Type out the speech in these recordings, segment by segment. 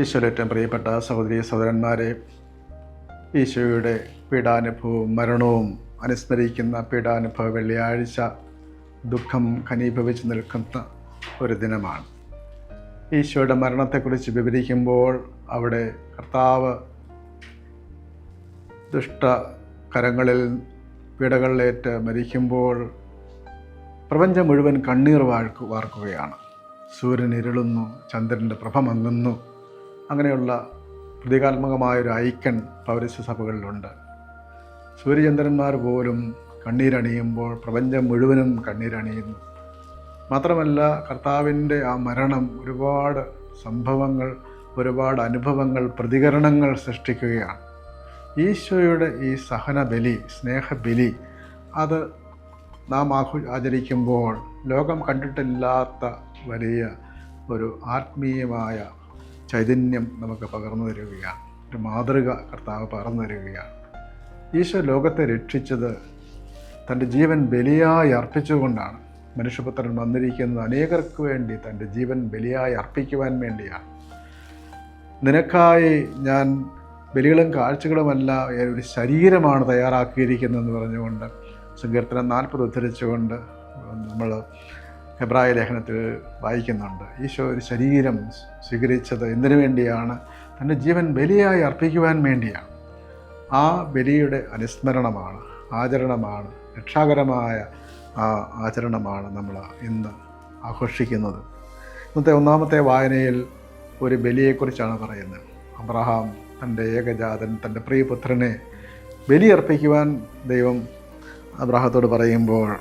ഈശ്വരേറ്റവും പ്രിയപ്പെട്ട സഹോദരി സഹോദരന്മാരെ ഈശോയുടെ പീഡാനുഭവവും മരണവും അനുസ്മരിക്കുന്ന പീഡാനുഭവ വെള്ളിയാഴ്ച ദുഃഖം ഖനീഭവിച്ച് നിൽക്കുന്ന ഒരു ദിനമാണ്. ഈശോയുടെ മരണത്തെക്കുറിച്ച് വിവരിക്കുമ്പോൾ അവിടെ കർത്താവ് ദുഷ്ട കരങ്ങളിൽ പീഡകളിലേറ്റ് മരിക്കുമ്പോൾ പ്രപഞ്ചം മുഴുവൻ കണ്ണീർ വാഴ്ക്കു വാർക്കുകയാണ്. സൂര്യൻ ഇരുളുന്നു ചന്ദ്രന്റെ പ്രഭ അങ്ങനെയുള്ള പ്രതീകാത്മകമായൊരു ഐക്കൺ പൗരസ്യ സഭകളിലുണ്ട്. സൂര്യചന്ദ്രന്മാർ പോലും കണ്ണീരണിയുമ്പോൾ പ്രപഞ്ചം മുഴുവനും കണ്ണീരണിയുന്നു. മാത്രമല്ല കർത്താവിന്റെ ആ മരണം ഒരുപാട് സംഭവങ്ങൾ ഒരുപാട് അനുഭവങ്ങൾ പ്രതികരണങ്ങൾ സൃഷ്ടിക്കുകയാണ്. ഈശോയുടെ ഈ സഹനബലി സ്നേഹബലി അത് നാം ആഘോ ആചരിക്കുമ്പോൾ ലോകം കണ്ടിട്ടില്ലാത്ത വലിയ ഒരു ആത്മീയമായ ചൈതന്യം നമുക്ക് പകർന്നു തരികയാണ് ഒരു മാതൃക കർത്താവ് പകർന്നു തരികയാണ് ഈശോ ലോകത്തെ രക്ഷിച്ചത് തന്റെ ജീവൻ ബലിയായി അർപ്പിച്ചുകൊണ്ടാണ്. മനുഷ്യപുത്രൻ വന്നിരിക്കുന്നത് അനേകർക്ക് വേണ്ടി തന്റെ ജീവൻ ബലിയായി അർപ്പിക്കുവാൻ വേണ്ടിയാണ്. നിനക്കായി ഞാൻ ബലികളും കാഴ്ചകളുമല്ല ഒരു ശരീരമാണ് തയ്യാറാക്കിയിരിക്കുന്നതെന്ന് പറഞ്ഞുകൊണ്ട് സങ്കീർത്തനം നാൽപ്പത് ഉദ്ധരിച്ചുകൊണ്ട് നമ്മൾ ഹെബ്രായ ലേഖനത്തിൽ വായിക്കുന്നുണ്ട് ഈശോ ഒരു ശരീരം സ്വീകരിച്ചത് എന്തിനു വേണ്ടിയാണ്? തന്റെ ജീവൻ ബലിയായി അർപ്പിക്കുവാൻ വേണ്ടിയാണ്. ആ ബലിയുടെ അനുസ്മരണമാണ് ആചരണമാണ് രക്ഷാകരമായ ആ ആചരണമാണ് നമ്മൾ ഇന്ന് ആഘോഷിക്കുന്നത്. ഇന്നത്തെ ഒന്നാമത്തെ വായനയിൽ ഒരു ബലിയെക്കുറിച്ചാണ് പറയുന്നത്. അബ്രഹാം തന്റെ ഏകജാതൻ തന്റെ പ്രിയപുത്രനെ ബലിയർപ്പിക്കുവാൻ ദൈവം അബ്രാഹത്തോട് പറയുമ്പോൾ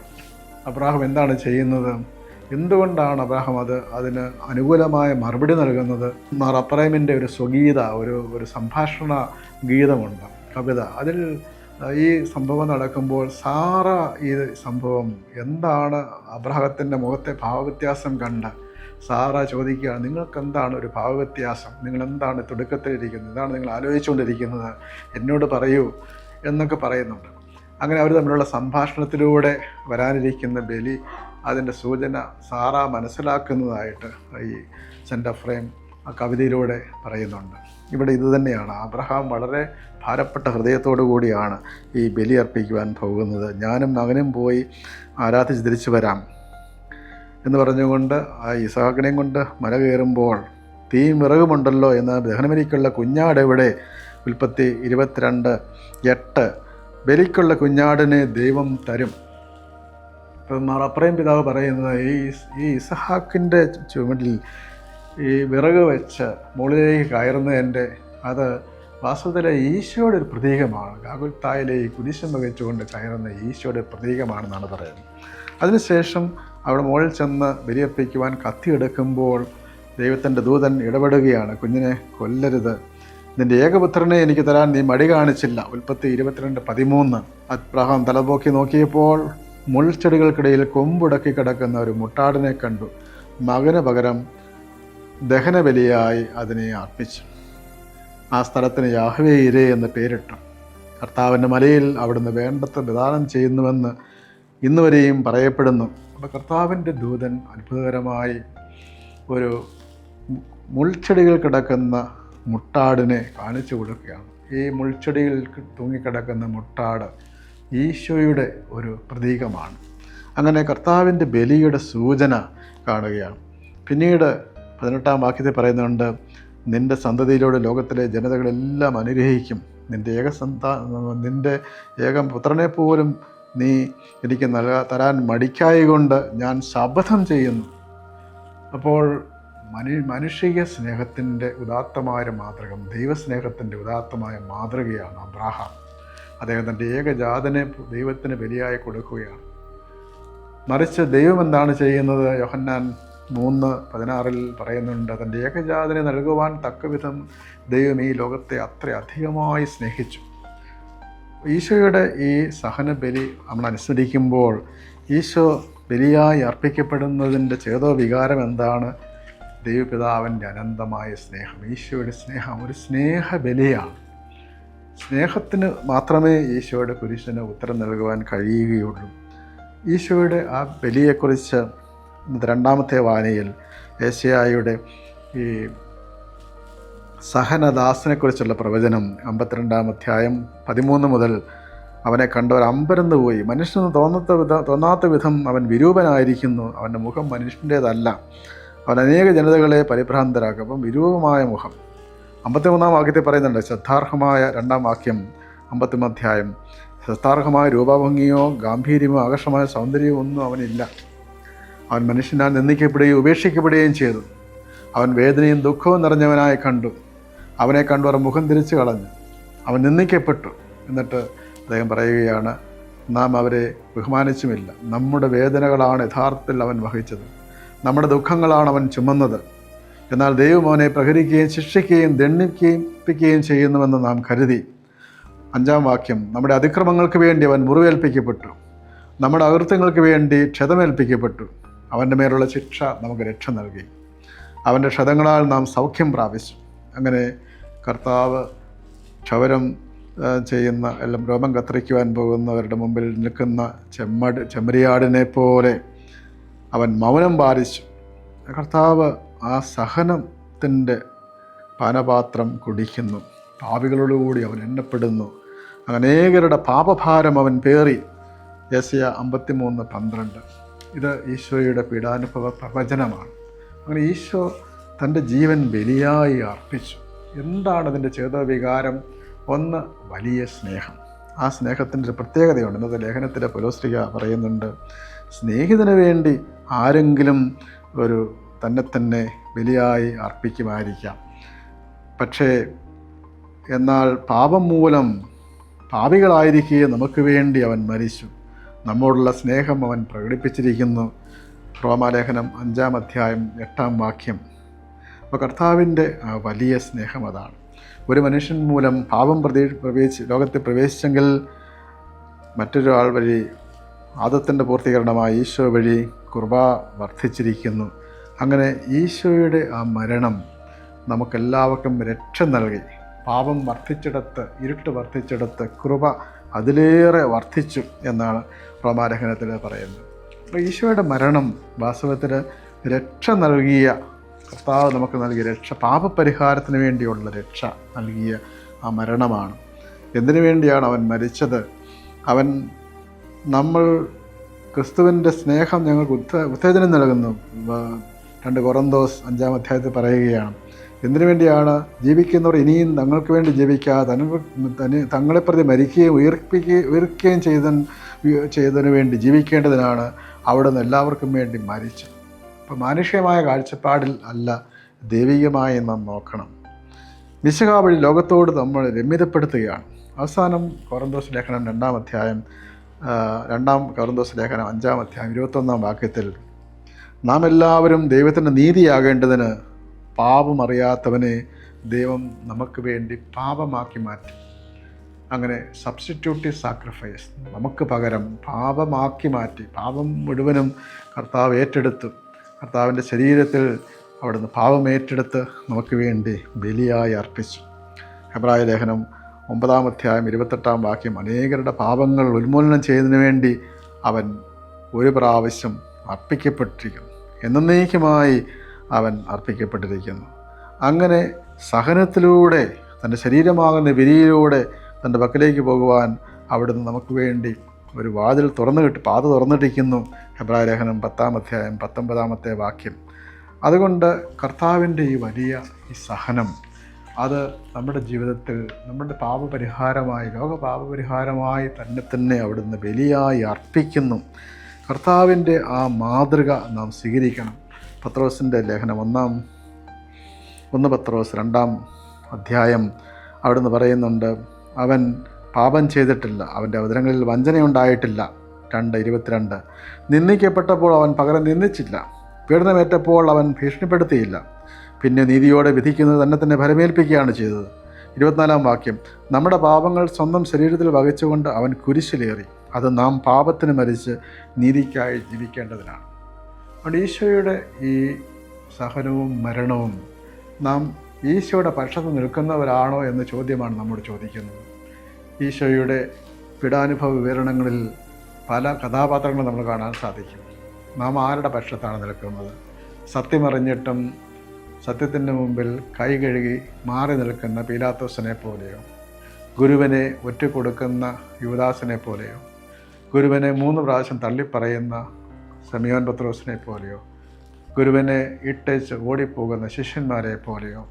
അബ്രാഹം എന്താണ് ചെയ്യുന്നത്? എന്തുകൊണ്ടാണ് അദ്ദേഹം അത് അതിന് അനുകൂലമായ മറുപടി നൽകുന്നത്? മാർ അപ്രൈമിന്റെ ഒരു സ്വഗീത ഒരു ഒരു സംഭാഷണ ഗീതമുണ്ട് കവിത. അതിൽ ഈ സംഭവം നടക്കുമ്പോൾ സാറ ഈ സംഭവം എന്താണ് അബ്രഹത്തിന്റെ മുഖത്തെ ഭാവവ്യത്യാസം കണ്ട് സാറ ചോദിക്കുകയാണ് നിങ്ങൾക്ക് എന്താണ് ഒരു ഭാവവ്യത്യാസം? നിങ്ങൾ എന്താണ് തുടക്കത്തിലിരിക്കുന്നത്? എന്താണ് നിങ്ങൾ ആലോചിച്ചുകൊണ്ടിരിക്കുന്നത്? എന്നോട് പറയൂ എന്നൊക്കെ പറയുന്നുണ്ട്. അങ്ങനെ അവർ തമ്മിലുള്ള സംഭാഷണത്തിലൂടെ വരാനിരിക്കുന്ന ബലി അതിന്റെ സൂചന സാറ മനസ്സിലാക്കുന്നതായിട്ട് ഈ സെന്റർ ഫ്രെയിം ആ കവിതയിലൂടെ പറയുന്നുണ്ട്. ഇവിടെ ഇതുതന്നെയാണ് അബ്രഹാം വളരെ ഭാരപ്പെട്ട ഹൃദയത്തോടു കൂടിയാണ് ഈ ബലി അർപ്പിക്കുവാൻ പോകുന്നത്. ഞാനും മകനും പോയി ആരാധിച്ച് തിരിച്ചു വരാം എന്ന് പറഞ്ഞുകൊണ്ട് ആ ഇസാഖിനെയും കൊണ്ട് മല കയറുമ്പോൾ തീ വിറകുമുണ്ടല്ലോ എന്ന ദഹനമിനിക്കുള്ള കുഞ്ഞാട് ഇവിടെ ഉൽപ്പത്തി ഇരുപത്തിരണ്ട് എട്ട് ബലിക്കുള്ള കുഞ്ഞാടിനെ ദൈവം തരും. ഇപ്പം മറപ്രയം പിതാവ് പറയുന്നത് ഈ ഈ ഇസഹാക്കിന്റെ ചുമടിൽ ഈ വിറക് വെച്ച് മുകളിലേക്ക് കയറുന്നതിന്റെ അത് വാസ്തവത്തിലെ ഈശോയുടെ ഒരു പ്രതീകമാണ്. ഗാകുൽത്തായിലെ ഈ കുരിശം വഹിച്ചുകൊണ്ട് കയറുന്ന ഈശോയുടെ പ്രതീകമാണെന്നാണ് പറയുന്നത്. അതിനുശേഷം അവിടെ മുകളിൽ ചെന്ന് ബലിയർപ്പിക്കുവാൻ കത്തിയെടുക്കുമ്പോൾ ദൈവത്തിന്റെ ദൂതൻ ഇടപെടുകയാണ്. കുഞ്ഞിനെ കൊല്ലരുത്. നിന്റെ ഏകപുത്രനെ എനിക്ക് തരാൻ നീ മടി കാണിച്ചില്ല. ഉൽപ്പത്തി ഇരുപത്തിരണ്ട് പതിമൂന്ന്. അബ്രഹാം തലപോക്കി നോക്കിയപ്പോൾ മുൾച്ചെടികൾക്കിടയിൽ കൊമ്പുടക്കി കിടക്കുന്ന ഒരു മുട്ടാടിനെ കണ്ടു. മകന് പകരം ദഹനബലിയായി അതിനെ അർപ്പിച്ചു. ആ സ്ഥലത്തിന് യാഹ്വേ ഇരേ എന്ന് പേരിട്ടു. കർത്താവിന്റെ മലയിൽ അവിടുന്ന് വേണ്ടത്ര വിധാനം ചെയ്യുന്നുവെന്ന് ഇന്നുവരെയും പറയപ്പെടുന്നു. അപ്പോൾ കർത്താവിന്റെ ദൂതൻ അത്ഭുതകരമായി ഒരു മുൾച്ചെടികൾ കിടക്കുന്ന മുട്ടാടിനെ കാണിച്ചു കൊടുക്കുകയാണ്. ഈ മുൾച്ചെടിയിൽ തൂങ്ങിക്കിടക്കുന്ന മുട്ടാട് ഈശോയുടെ ഒരു പ്രതീകമാണ്. അങ്ങനെ കർത്താവിന്റെ ബലിയുടെ സൂചന കാണുകയാണ്. പിന്നീട് പതിനെട്ടാം വാക്യത്തിൽ പറയുന്നുണ്ട് നിന്റെ സന്തതിയിലൂടെ ലോകത്തിലെ ജനതകളെല്ലാം അനുഗ്രഹിക്കും. നിന്റെ ഏക സന്താ നിന്റെ ഏക പുത്രനെ പോലും നീ എനിക്ക് നൽകാ തരാൻ മടിക്കായി കൊണ്ട് ഞാൻ ശപഥം ചെയ്യുന്നു. അപ്പോൾ മനു മനുഷ്യ സ്നേഹത്തിന്റെ ഉദാത്തമായ മാതൃകം ദൈവസ്നേഹത്തിന്റെ ഉദാത്തമായ മാതൃകയാണ് അബ്രാഹാം. അദ്ദേഹം തന്റെ ഏകജാതനെ ദൈവത്തിന് ബലിയായി കൊടുക്കുകയാണ്. മറിച്ച് ദൈവം എന്താണ് ചെയ്യുന്നത്? യോഹന്നാൻ മൂന്ന് പതിനാറിൽ പറയുന്നുണ്ട് തന്റെ ഏകജാതനെ നൽകുവാൻ തക്കവിധം ദൈവം ഈ ലോകത്തെ അത്ര അധികമായി സ്നേഹിച്ചു. ഈശോയുടെ ഈ സഹന ബലി നമ്മൾ അനുസ്മരിക്കുമ്പോൾ ഈശോ ബലിയായി അർപ്പിക്കപ്പെടുന്നതിന്റെ ചേതോ വികാരം എന്താണ്? ദൈവപിതാവിന്റെ അനന്തമായ സ്നേഹം. ഈശോയുടെ സ്നേഹം ഒരു സ്നേഹബലിയാണ്. സ്നേഹത്തിന് മാത്രമേ ഈശോയുടെ കുരിശിന് ഉത്തരം നൽകുവാൻ കഴിയുകയുള്ളൂ. ഈശോയുടെ ആ ബലിയെക്കുറിച്ച് രണ്ടാമത്തെ വായനയിൽ ഏഷ്യായുടെ ഈ സഹനദാസനെക്കുറിച്ചുള്ള പ്രവചനം അമ്പത്തിരണ്ടാം അധ്യായം പതിമൂന്ന് മുതൽ അവനെ കണ്ടവർ അമ്പരന്ന് പോയി. മനുഷ്യന് തോന്നാത്ത വിധം തോന്നാത്ത വിധം അവൻ വിരൂപനായിരിക്കുന്നു. അവന്റെ മുഖം മനുഷ്യന്റേതല്ല. അവൻ അനേക ജനതകളെ പരിഭ്രാന്തരാക്കും. അപ്പം വിരൂപമായ മുഖം. അമ്പത്തിമൂന്നാം വാക്യത്തിൽ പറയുന്നുണ്ട് ശ്രദ്ധാർഹമായ രണ്ടാം വാക്യം അമ്പത്തി അധ്യായം ശ്രദ്ധാർഹമായ രൂപഭംഗിയോ ഗാംഭീര്യമോ ആകർഷമായ സൗന്ദര്യമോ ഒന്നും അവനില്ല. അവൻ മനുഷ്യനാൽ നിന്ദിക്കപ്പെടുകയും ഉപേക്ഷിക്കപ്പെടുകയും ചെയ്തു. അവൻ വേദനയും ദുഃഖവും നിറഞ്ഞവനായി കണ്ടു. അവനെ കണ്ടു അവർ മുഖം തിരിച്ചു കളഞ്ഞു. അവൻ നിന്ദിക്കപ്പെട്ടു. എന്നിട്ട് അദ്ദേഹം പറയുകയാണ് നാം അവരെ ബഹുമാനിച്ചുമില്ല. നമ്മുടെ വേദനകളാണ് യഥാർത്ഥത്തിൽ അവൻ വഹിച്ചത്. നമ്മുടെ ദുഃഖങ്ങളാണ് അവൻ ചുമന്നത്. എന്നാൽ ദൈവം അവനെ പ്രഹരിക്കുകയും ശിക്ഷിക്കുകയും ദണ്ഡിപ്പിക്കുകയും ചെയ്യുന്നുവെന്ന് നാം കരുതി. അഞ്ചാം വാക്യം നമ്മുടെ അതിക്രമങ്ങൾക്ക് വേണ്ടി അവൻ മുറിവേൽപ്പിക്കപ്പെട്ടു. നമ്മുടെ അകൃത്യങ്ങൾക്ക് വേണ്ടി ക്ഷതമേൽപ്പിക്കപ്പെട്ടു. അവന്റെ മേലുള്ള ശിക്ഷ നമുക്ക് രക്ഷ നൽകി. അവന്റെ ക്ഷതങ്ങളാൽ നാം സൗഖ്യം പ്രാപിച്ചു. അങ്ങനെ കർത്താവ് ക്ഷവരം ചെയ്യുന്ന എല്ലാം രോമം കത്തിരിക്കുവാൻ പോകുന്നവരുടെ മുമ്പിൽ നിൽക്കുന്ന ചെമ്മട് ചെമ്മരിയാടിനെ പോലെ അവൻ മൗനം പാലിച്ചു. കർത്താവ് ആ സഹനത്തിന്റെ പാനപാത്രം കുടിക്കുന്നു. പാപികളോടുകൂടി അവൻ എണ്ണപ്പെടുന്നു. അനേകരുടെ പാപഭാരം അവൻ പേറി. യസിയ അമ്പത്തിമൂന്ന് പന്ത്രണ്ട്. ഇത് ഈശോയുടെ പീഡാനുഭവ പ്രവചനമാണ്. അങ്ങനെ ഈശോ തന്റെ ജീവൻ ബലിയായി അർപ്പിച്ചു. എന്താണ് അതിന്റെ ചേതവികാരം? ഒന്ന് വലിയ സ്നേഹം. ആ സ്നേഹത്തിന്റെ ഒരു പ്രത്യേകതയുണ്ട്. ഇന്നത്തെ ലേഖനത്തിലെ പുലോസ്ലിക പറയുന്നുണ്ട് സ്നേഹിതന് വേണ്ടി ആരെങ്കിലും ഒരു തന്നെ തന്നെ ബലിയായി അർപ്പിക്കുമായിരിക്കാം. പക്ഷേ എന്നാൽ പാപം മൂലം പാപികളായിരിക്കെ നമുക്ക് വേണ്ടി അവൻ മരിച്ചു. നമ്മോടുള്ള സ്നേഹം അവൻ പ്രകടിപ്പിച്ചിരിക്കുന്നു. റോമാലേഖനം അഞ്ചാം അധ്യായം എട്ടാം വാക്യം. അപ്പോൾ കർത്താവിന്റെ വലിയ സ്നേഹം അതാണ്. ഒരു മനുഷ്യൻ മൂലം പാപം പ്രതി പ്രവേശി ലോകത്തിൽ പ്രവേശിച്ചെങ്കിൽ മറ്റൊരാൾ വഴി ആദത്തിന്റെ പൂർത്തീകരണമായി ഈശോ വഴി കുർബ വർദ്ധിച്ചിരിക്കുന്നു. അങ്ങനെ ഈശോയുടെ ആ മരണം നമുക്കെല്ലാവർക്കും രക്ഷ നൽകി. പാപം വർദ്ധിച്ചിടത്ത് ഇരുട്ട് വർദ്ധിച്ചിടത്ത് കൃപ അതിലേറെ വർദ്ധിച്ചു എന്നാണ് റോമാലേഖനത്തിൽ പറയുന്നത്. അപ്പോൾ ഈശോയുടെ മരണം വാസ്തവത്തിൽ രക്ഷ നൽകിയ കർത്താവ് നമുക്ക് നൽകിയ രക്ഷ പാപപരിഹാരത്തിന് വേണ്ടിയുള്ള രക്ഷ നൽകിയ ആ മരണമാണ്. എന്തിനു വേണ്ടിയാണ് അവൻ മരിച്ചത്? അവൻ നമ്മൾ ക്രിസ്തുവിന്റെ സ്നേഹം ഞങ്ങൾക്ക് ഉത്ത ഉത്തേജനം നൽകുന്നു. രണ്ട് കൊറന്തോസ് അഞ്ചാം അധ്യായത്തിൽ പറയുകയാണ്. എന്തിനു വേണ്ടിയാണ് ജീവിക്കുന്നവർ ഇനിയും തങ്ങൾക്ക് വേണ്ടി ജീവിക്കാതെ തനി തങ്ങളെ പ്രതി മരിക്കുകയും ഉയർപ്പിക്കുകയും ഉയർക്കുകയും ചെയ്ത ചെയ്തതിനു വേണ്ടി ജീവിക്കേണ്ടതിനാണ് അവിടുന്ന് എല്ലാവർക്കും വേണ്ടി മരിച്ചത്. അപ്പോൾ മാനുഷികമായ കാഴ്ചപ്പാടിൽ അല്ല ദൈവികമായി നാം നോക്കണം. മിശക വഴി ലോകത്തോട് നമ്മൾ രമ്യതപ്പെടുത്തുകയാണ്. അവസാനം കോറന്തോസ് ലേഖനം രണ്ടാം അധ്യായം രണ്ടാം കോറന്തോസ് ലേഖനം അഞ്ചാം അധ്യായം ഇരുപത്തൊന്നാം വാക്യത്തിൽ നാം എല്ലാവരും ദൈവത്തിന്റെ നീതിയാകേണ്ടതിന് പാപമറിയാത്തവനെ ദൈവം നമുക്ക് വേണ്ടി പാപമാക്കി മാറ്റി. അങ്ങനെ സബ്സ്റ്റിറ്റ്യൂട്ടീവ് സാക്രിഫൈസ് നമുക്ക് പകരം പാപമാക്കി മാറ്റി. പാപം മുഴുവനും കർത്താവ് ഏറ്റെടുത്തു കർത്താവിന്റെ ശരീരത്തിൽ അവിടുന്ന് പാപം ഏറ്റെടുത്ത് നമുക്ക് വേണ്ടി ബലിയായി അർപ്പിച്ചു. ഹെബ്രായ ലേഖനം ഒമ്പതാം അധ്യായം ഇരുപത്തെട്ടാം വാക്യം അനേകരുടെ പാപങ്ങൾ ഉന്മൂലനം ചെയ്യുന്നതിന് വേണ്ടി അവൻ ഒരു പ്രാവശ്യം അർപ്പിക്കപ്പെട്ടിരിക്കുന്നു. എന്നേക്കുമായി അവൻ അർപ്പിക്കപ്പെട്ടിരിക്കുന്നു. അങ്ങനെ സഹനത്തിലൂടെ തന്റെ ശരീരമാകുന്ന വിരിയിലൂടെ തന്റെ പക്കലേക്ക് പോകുവാൻ അവിടുന്ന് നമുക്ക് വേണ്ടി ഒരു വാതിൽ തുറന്നു കിട്ടി പാത തുറന്നിട്ടിരിക്കുന്നു. ഹെബ്രായ പത്താം അധ്യായം പത്തൊമ്പതാമത്തെ വാക്യം. അതുകൊണ്ട് കർത്താവിന്റെ ഈ വലിയ ഈ സഹനം അത് നമ്മുടെ ജീവിതത്തിൽ നമ്മുടെ പാപപരിഹാരമായി ലോകപാപപരിഹാരമായി തന്നെ തന്നെ അവിടുന്ന് ബലിയായി അർപ്പിക്കുന്നു. കർത്താവിന്റെ ആ മാതൃക നാം സ്വീകരിക്കണം. പത്രോസിന്റെ ലേഖനം ഒന്നാം ഒന്ന് പത്രോസ് രണ്ടാം അധ്യായം അവിടുന്ന് പറയുന്നുണ്ട് അവൻ പാപം ചെയ്തിട്ടില്ല അവന്റെ അവതരങ്ങളിൽ വഞ്ചനയുണ്ടായിട്ടില്ല. രണ്ട് ഇരുപത്തിരണ്ട് നിന്ദിക്കപ്പെട്ടപ്പോൾ അവൻ പകരം നിന്ദിച്ചില്ല പീഡനമേറ്റപ്പോൾ അവൻ ഭീഷണിപ്പെടുത്തിയില്ല. പിന്നെ നീതിയോടെ വിധിക്കുന്നത് തന്നെ തന്നെ ഫലമേൽപ്പിക്കുകയാണ് ചെയ്തത്. ഇരുപത്തിനാലാം വാക്യം നമ്മുടെ പാപങ്ങൾ സ്വന്തം ശരീരത്തിൽ വഹിച്ചുകൊണ്ട് അവൻ കുരിശിലേറി. അത് നാം പാപത്തിന് മരിച്ച് നീതിക്കായി ജീവിക്കേണ്ടതിനാണ്. അതുകൊണ്ട് ഈശോയുടെ ഈ സഹനവും മരണവും നാം ഈശോയുടെ പക്ഷത്ത് നിൽക്കുന്നവരാണോ എന്ന ചോദ്യമാണ് നമ്മോട് ചോദിക്കുന്നത്. ഈശോയുടെ പീഡാനുഭവ വിവരണങ്ങളിൽ പല കഥാപാത്രങ്ങളും നമ്മൾ കാണാൻ സാധിക്കും. നാം ആരുടെ പക്ഷത്താണ് നിൽക്കുന്നത്? സത്യമറിഞ്ഞിട്ടും സത്യത്തിന്റെ മുമ്പിൽ കൈ കഴുകി മാറി നിൽക്കുന്ന പീലാത്തോസിനെ പോലെയോ ഗുരുവിനെ ഒറ്റ കൊടുക്കുന്ന യുവദാസിനെ പോലെയോ ഗുരുവിനെ മൂന്ന് പ്രാവശ്യം തള്ളിപ്പറയുന്ന സെമിയോൻ പത്രോസിനെ പോലെയോ ഗുരുവിനെ ഇട്ടേച്ച് ഓടിപ്പോകുന്ന ശിഷ്യന്മാരെ പോലെയോ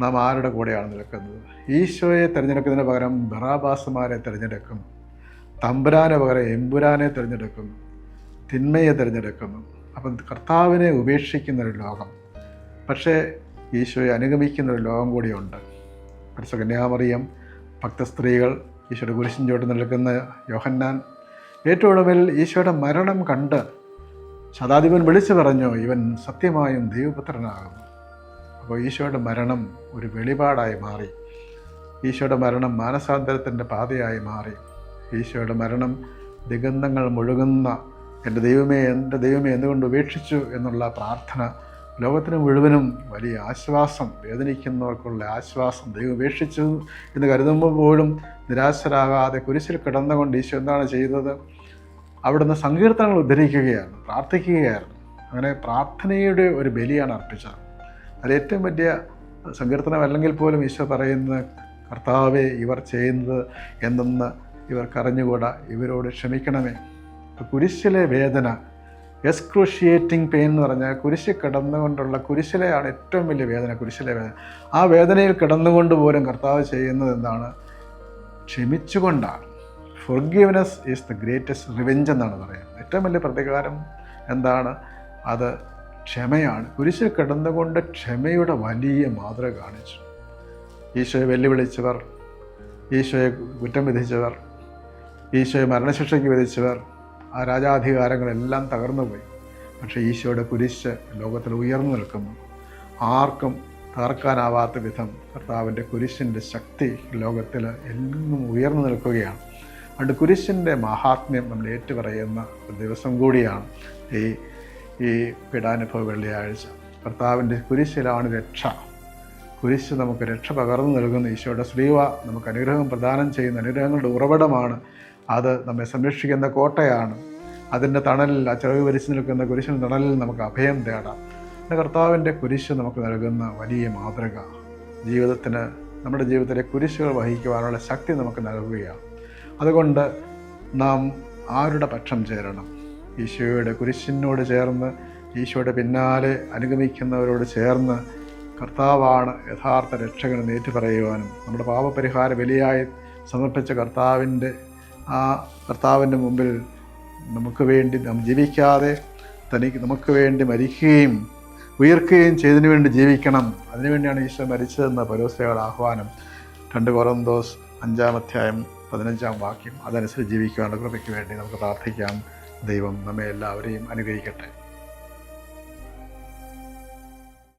നാം ആരുടെ കൂടെയാണ് നിൽക്കുന്നത്? ഈശോയെ തിരഞ്ഞെടുക്കുന്നതിന് പകരം ബറാബാസുമാരെ തിരഞ്ഞെടുക്കും തമ്പുരാന് പകരം എമ്പുരാനെ തിരഞ്ഞെടുക്കുന്നു തിന്മയെ തിരഞ്ഞെടുക്കുന്നു അപ്പം കർത്താവിനെ ഉപേക്ഷിക്കുന്നൊരു ലോകം പക്ഷേ ഈശോയെ അനുഗമിക്കുന്നൊരു ലോകം കൂടിയുണ്ട്. പരിശുകന്യാമറിയം ഭക്തസ്ത്രീകൾ ഈശോയുടെ കുരിശിൻ ചോട്ട് നിൽക്കുന്ന യോഹന്നാൻ ഏറ്റവും ഒടുവിൽ ഈശോയുടെ മരണം കണ്ട് ശതാധിപൻ വിളിച്ചു പറഞ്ഞു ഇവൻ സത്യമായും ദൈവപുത്രനാകുന്നു. അപ്പോൾ ഈശോയുടെ മരണം ഒരു വെളിപാടായി മാറി. ഈശോയുടെ മരണം മാനസാന്തരത്തിന്റെ പാതയായി മാറി. ഈശോയുടെ മരണം ദിഗന്ധങ്ങൾ മുഴുകുന്ന എന്റെ ദൈവമേ എന്റെ ദൈവമേ എന്തുകൊണ്ട് ഉപേക്ഷിച്ചു എന്നുള്ള പ്രാർത്ഥന ലോകത്തിന് മുഴുവനും വലിയ ആശ്വാസം വേദനിക്കുന്നവർക്കുള്ള ആശ്വാസം ദൈവം ഉപേക്ഷിച്ചു എന്ന് കരുതുമ്പോൾ പോലും നിരാശരാകാതെ കുരിശിൽ കിടന്നുകൊണ്ട് ഈശോ എന്താണ് ചെയ്തത്? അവിടുന്ന് സങ്കീർത്തനങ്ങൾ ഉദ്ധരിക്കുകയാണ് പ്രാർത്ഥിക്കുകയായിരുന്നു. അങ്ങനെ പ്രാർത്ഥനയുടെ ഒരു ബലിയാണ് അർപ്പിച്ചത്. അത് ഏറ്റവും വലിയ സങ്കീർത്തനം അല്ലെങ്കിൽ പോലും ഈശോ പറയുന്ന കർത്താവെ ഇവർ ചെയ്യുന്നത് എന്തെന്ന് ഇവർക്കറിഞ്ഞുകൂടാ? ഇവരോട് ക്ഷമിക്കണമേ. കുരിശിലെ വേദന എക്സ്ക്രൂഷിയേറ്റിംഗ് പെയിൻ എന്ന് പറഞ്ഞാൽ കുരിശിൽ കിടന്നുകൊണ്ടുള്ള കുരിശിലെയാണ് ഏറ്റവും വലിയ വേദന കുരിശിലെ വേദന. ആ വേദനയിൽ കിടന്നുകൊണ്ട് പോലും കർത്താവ് ചെയ്യുന്നത് എന്താണ്? ക്ഷമിച്ചുകൊണ്ടാണ്. Forgiveness is the greatest revenge എന്നാണ് പറയുന്നത്. ഏറ്റവും വലിയ പ്രതികാരം എന്താണ്? അത് ക്ഷമയാണ്. കുരിശിൽ കിടന്നുകൊണ്ട് ക്ഷമയുടെ വലിയ മാതൃക കാണിച്ചു. ഈശോയെ വെല്ലുവിളിച്ചവർ ഈശോയെ കുറ്റം വിധിച്ചവർ ഈശോയെ മരണശിക്ഷയ്ക്ക് വിധിച്ചവർ ആ രാജാധികാരങ്ങളെല്ലാം തകർന്നുപോയി. പക്ഷേ ഈശോയുടെ കുരിശ് ലോകത്തിൽ ഉയർന്നു നിൽക്കുന്നു. ആർക്കും തകർക്കാനാവാത്ത വിധം കർത്താവിന്റെ കുരിശിന്റെ ശക്തി ലോകത്തിൽ എന്നും ഉയർന്നു നിൽക്കുകയാണ്. അതുകൊണ്ട് കുരിശിന്റെ മഹാത്മ്യം നമ്മൾ ഏറ്റുപറയുന്ന ദിവസം കൂടിയാണ് ഈ ഈ പീഡാനുഭവ വെള്ളിയാഴ്ച കർത്താവിന്റെ കുരിശിലാണ് രക്ഷ. കുരിശ് നമുക്ക് രക്ഷ പകർന്നു നൽകുന്ന. ഈശോയുടെ ശ്രീവ നമുക്ക് അനുഗ്രഹം പ്രദാനം ചെയ്യുന്ന അനുഗ്രഹങ്ങളുടെ ഉറവിടമാണ്. അത് നമ്മെ സംരക്ഷിക്കുന്ന കോട്ടയാണ്. അതിന്റെ തണലിൽ ആ ചിറക് വരിച്ചു നിൽക്കുന്ന കുരിശിന്റെ തണലിൽ നമുക്ക് അഭയം തേടാം. പിന്നെ കർത്താവിന്റെ കുരിശ് നമുക്ക് നൽകുന്ന വലിയ മാതൃക. ജീവിതത്തിന് നമ്മുടെ ജീവിതത്തിലെ കുരിശുകൾ വഹിക്കുവാനുള്ള ശക്തി നമുക്ക് നൽകുകയാണ്. അതുകൊണ്ട് നാം ആരുടെ പക്ഷം ചേരണം? ഈശോയുടെ കുരിശിനോട് ചേർന്ന് ഈശോയുടെ പിന്നാലെ അനുഗമിക്കുന്നവരോട് ചേർന്ന് കർത്താവാണ് യഥാർത്ഥ രക്ഷകൻ ഏറ്റു പറയുവാനും നമ്മുടെ പാപപരിഹാര ബലിയായി സമർപ്പിച്ച കർത്താവിന്റെ ആ കർത്താവിന്റെ മുമ്പിൽ നമുക്ക് വേണ്ടി നാം ജീവിക്കാതെ തനിക്ക് നമുക്ക് വേണ്ടി മരിക്കുകയും ഉയർക്കുകയും ചെയ്തതിനു വേണ്ടി ജീവിക്കണം. അതിനുവേണ്ടിയാണ് ഈശോ മരിച്ചതെന്ന പരോസയുടെ ആഹ്വാനം. രണ്ട് കൊറന്തോസ് അഞ്ചാം അധ്യായം പതിനഞ്ചാം വാക്യം അതനുസരിച്ച് ജീവിക്കുവാനുള്ള കൃപയ്ക്ക് വേണ്ടി നമുക്ക് പ്രാർത്ഥിക്കാം. ദൈവം നമ്മെ എല്ലാവരെയും അനുഗ്രഹിക്കട്ടെ.